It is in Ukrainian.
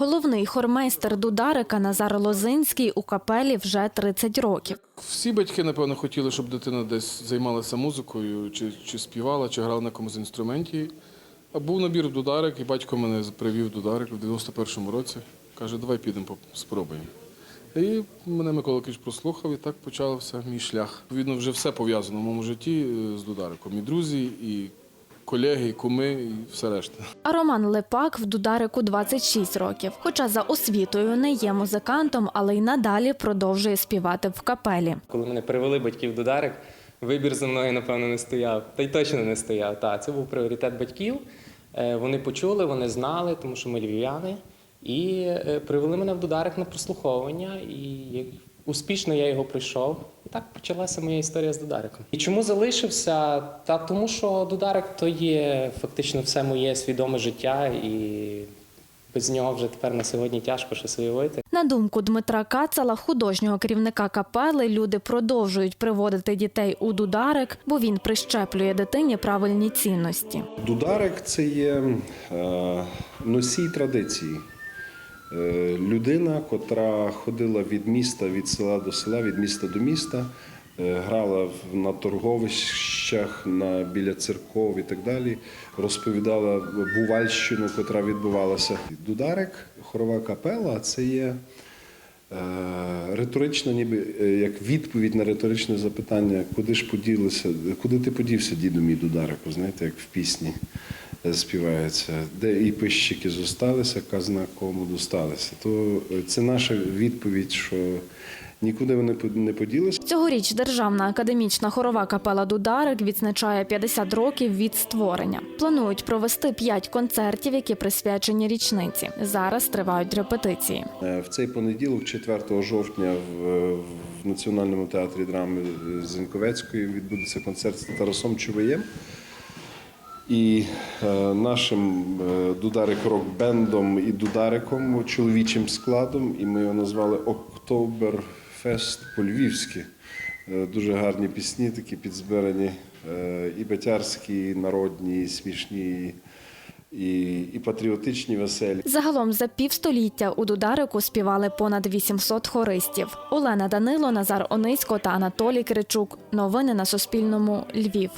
Головний хормейстер Дударика Назар Лозинський у капелі вже 30 років. Всі батьки, напевно, хотіли, щоб дитина десь займалася музикою, чи, чи співала, чи грала на якомусь інструменті. А був набір в Дударик, і батько мене привів Дударик в 91-му році. Каже, давай підемо спробуємо. І мене Микола Кич прослухав, і так почався мій шлях. Відповідно, вже все пов'язано в моєму житті е, з Дудариком. І друзі, і колеги, і куми, і все решта. А Роман Лепак в Дударику 26 років. Хоча за освітою не є музикантом, але й надалі продовжує співати в капелі. Коли мене привели батьків до Дарик, вибір за мною, напевно, не стояв. Та й точно не стояв. Та, це був пріоритет батьків. Е, Вони почули, вони знали, тому що ми львів'яни. І е, привели мене в Дударик на прослуховування. І як- успішно я його пройшов. І так почалася моя історія з Дудариком. І чому залишився? Та тому, що Дударик то є фактично все моє свідоме життя, і без нього вже тепер на сьогодні тяжко щось уявити. На думку Дмитра Кацала, художнього керівника капели, люди продовжують приводити дітей у Дударик, бо він прищеплює дитині правильні цінності. Дударик це є е, носій традиції. Е, Людина, котра ходила від міста, від села до села, від міста до міста, е, грала на торговищах, біля церков і так далі, розповідала бувальщину, котра відбувалася. Дударик, хорова капела це є е, риторична, ніби як відповідь на риторичне запитання, куди ж поділися, куди ти подівся, діду мій Дударику, знаєте, як в пісні співається, де і пищики зосталися, казна кому досталися. То е, це наша відповідь, що нікуди вони не поділися. Цьогоріч Державна академічна хорова капела Дударик відзначає 50 років від створення. Планують провести 5 концертів, які присвячені річниці. Зараз тривають репетиції. Е, В цей понеділок, 4 жовтня, в, Національному театрі драми Зеньковецької відбудеться концерт з Тарасом Чуваєм. І е, нашим е, Дударик рок-бендом і Дудариком, чоловічим складом, і ми його назвали Октоберфест по-львівськи. Е, дуже гарні пісні, такі підзбирані, і батярські, і народні, і смішні, і, і патріотичні, веселі. Загалом за півстоліття у Дударику співали понад 800 хористів. Олена Данило, Назар Онисько та Анатолій Кричук. Новини на Суспільному. Львів.